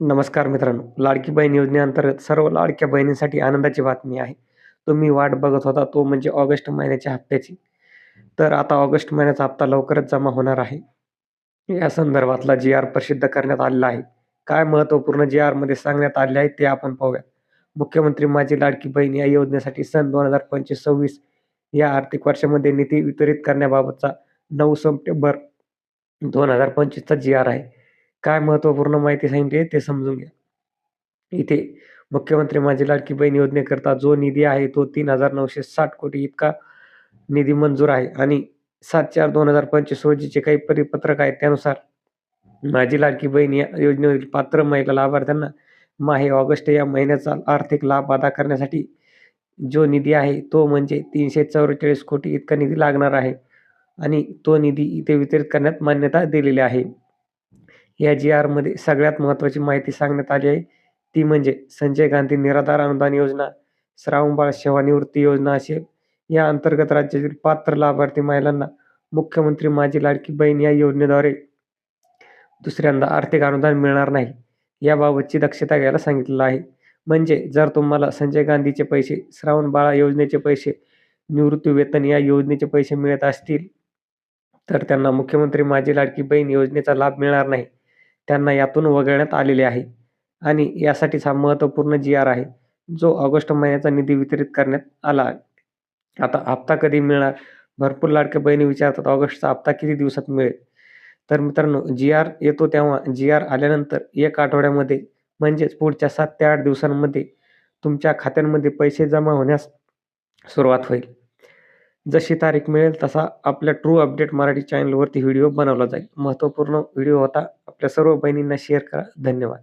नमस्कार मित्रांनो. लाडकी बहीण योजनेअंतर्गत सर्व लाडक्या बहिणींसाठी आनंदाची बातमी आहे. तुम्ही वाट बघत होता तो म्हणजे ऑगस्ट महिन्याच्या हप्त्याची. तर आता ऑगस्ट महिन्याचा हप्ता लवकरच जमा होणार आहे. या संदर्भातला जी आर प्रसिद्ध करण्यात आलेला आहे. काय महत्त्वपूर्ण जी आरमध्ये सांगण्यात आले आहे ते आपण पाहूया. मुख्यमंत्री माझी लाडकी बहीण या योजनेसाठी सन दोन हजार पंचवीस सव्वीस या आर्थिक वर्षामध्ये निधी वितरित करण्याबाबतचा नऊ सप्टेंबर दोन हजार पंचवीसचा जी आर आहे. काय महत्त्वपूर्ण माहिती सांगितली आहे ते समजून घ्या. इथे मुख्यमंत्री माझी लाडकी बहीण योजनेकरता जो निधी आहे तो तीन हजार नऊशे साठ कोटी इतका निधी मंजूर आहे आणि सात चार दोन हजार पंचवीस रोजीचे काही परिपत्रक आहेत त्यानुसार माझी लाडकी बहीण या योजनेवरील पात्र महिला लाभार्थ्यांना माहे ऑगस्ट या महिन्याचा आर्थिक लाभ अदा करण्यासाठी जो निधी आहे तो म्हणजे तीनशे चौवेचाळीस कोटी इतका निधी लागणार आहे आणि तो निधी इथे वितरित करण्यात मान्यता दिलेली आहे. या जी आरमध्ये सगळ्यात महत्त्वाची माहिती सांगण्यात आली आहे. ती म्हणजे संजय गांधी निराधार अनुदान योजना श्रावणबाळ सेवानिवृत्ती योजना असे या अंतर्गत राज्यातील पात्र लाभार्थी महिलांना मुख्यमंत्री माझी लाडकी बहीण या योजनेद्वारे दुसऱ्यांदा आर्थिक अनुदान मिळणार नाही याबाबतची दक्षता घ्यायला सांगितलेलं आहे. म्हणजे जर तुम्हाला संजय गांधीचे पैसे श्रावण बाळा योजनेचे पैसे निवृत्ती वेतन या योजनेचे पैसे मिळत असतील तर त्यांना मुख्यमंत्री माझी लाडकी बहीण योजनेचा लाभ मिळणार नाही. त्यांना यातून वगळण्यात आलेले आहे. आणि यासाठीच हा महत्त्वपूर्ण जी आर आहे जो ऑगस्ट महिन्याचा निधी वितरित करण्यात आला आहे. आता हप्ता कधी मिळणार? भरपूर लाडक्या बहिणी विचारतात ऑगस्टचा हप्ता किती दिवसात मिळेल? तर मित्रांनो जी आर येतो तेव्हा जी आर आल्यानंतर एक आठवड्यामध्ये म्हणजेच पुढच्या सात ते आठ दिवसांमध्ये तुमच्या खात्यांमध्ये पैसे जमा होण्यास सुरुवात होईल. जशी तारीख मिळेल तसा आपल्या ट्रू अपडेट मराठी चॅनलवरती व्हिडिओ बनवला जाईल. महत्त्वपूर्ण व्हिडिओ होता. आपल्या सर्व बहिणींना शेअर करा. धन्यवाद.